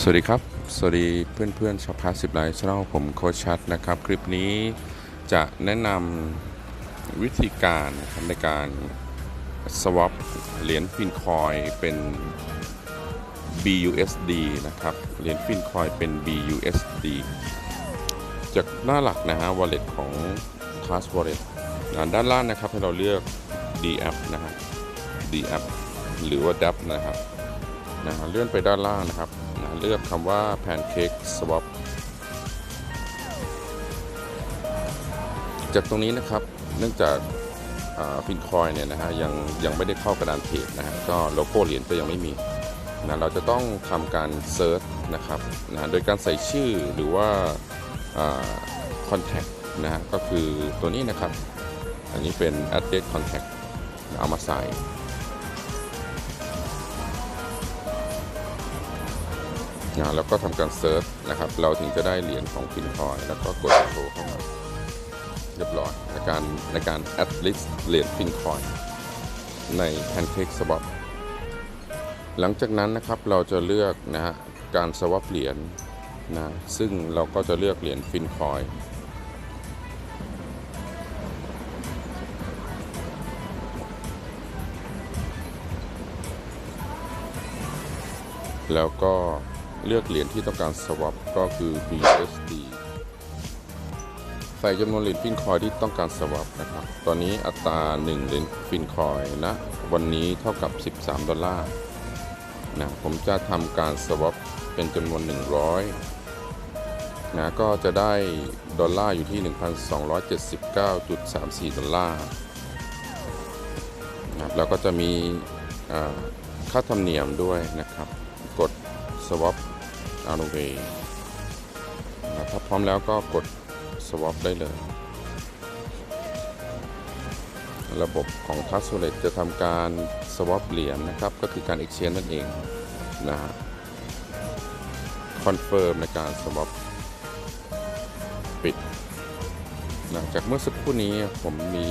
สวัสดีครับ สวัสดีเพื่อนๆชาวพาสิบไลฟ์ช่องผมโคชชัดนะครับ คลิปนี้จะแนะนำวิธีการในการ swap เหรียญฟินคอยเป็น BUSD นะครับ เหรียญฟินคอยเป็น BUSD จากหน้าหลักนะฮะ wallet ของ Trust Wallet ด้านล่างนะครับให้เราเลือก DApp นะฮะ DApp หรือว่า DApp นะครับ นะฮะเลื่อนไปด้านล่างนะครับนะเลือกคำว่า Pancake Swap จากตรงนี้นะครับเนื่องจากฟินคอยเนี่ยนะฮะยังยังไม่ได้เข้ากระดานเทรดนะฮะก็โลโก้เหรียญก็ยังไม่มีนะเราจะต้องทำการเซิร์ชนะครับนะโดยการใส่ชื่อหรือว่าคอนแทคนะฮะก็คือตัวนี้นะครับ อันนี้เป็น address contact เอามาใส่ นะแล้วก็ทำการเซิร์ชนะครับ เราถึงจะได้เหรียญของฟินคอยแล้วก็กดโทรเข้ามา เรียบร้อยในการในการ add list เหรียญฟินคอยใน Pancake Swap หลังจากนั้นนะครับเราจะเลือกนะฮะการ swap เหรียญนะซึ่งเราก็จะเลือกเหรียญฟินคอยแล้วก็ เลือกเหรียญที่ต้องการ swap ก็คือ BUSD ใส่จำนวนเหรียญฟินคอยที่ต้องการ swap นะครับ ตอนนี้อัตรา 1 เหรียญฟินคอยนะ วันนี้เท่ากับ 13 ดอลลาร์นะ ผมจะทำการ swap เป็นจำนวน 100นะ ก็จะได้ดอลลาร์อยู่ที่ 1,279.34 ดอลลาร์นะแล้วก็จะมีค่าธรรมเนียมด้วยนะครับ กด swap out of way นะถ้าพร้อมแล้วก็กด swap ได้เลย ระบบของ t r u s t Wallet จะทำการ swap เหรียญนะครับ ก็คือการ exchange นั่นเองนะฮะ confirm ในการ swap ปิดนะจากเมื่อสักครู่นี้ผมมี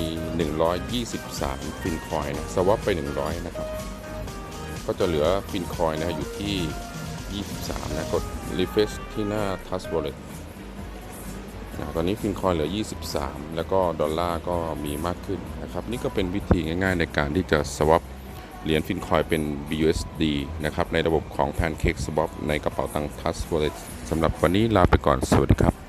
123ฟินคอยนะ swap ไป 100 นะครับ ก็จะเหลือฟินคอยนะอยู่ที่ 23 นะ กด refresh ที่หน้า Touch Wallet นะตอนนี้ฟินคอยเหลือ 23 แล้วก็ดอลลาร์ก็มีมากขึ้นนะครับ นี่ก็เป็นวิธีง่ายๆในการที่จะ swap เหรียญฟินคอยเป็น BUSD นะครับ ในระบบของ Pancake Swap ในกระเป๋าตังค์ Touch Wallet สำหรับวันนี้ลาไปก่อน สวัสดีครับ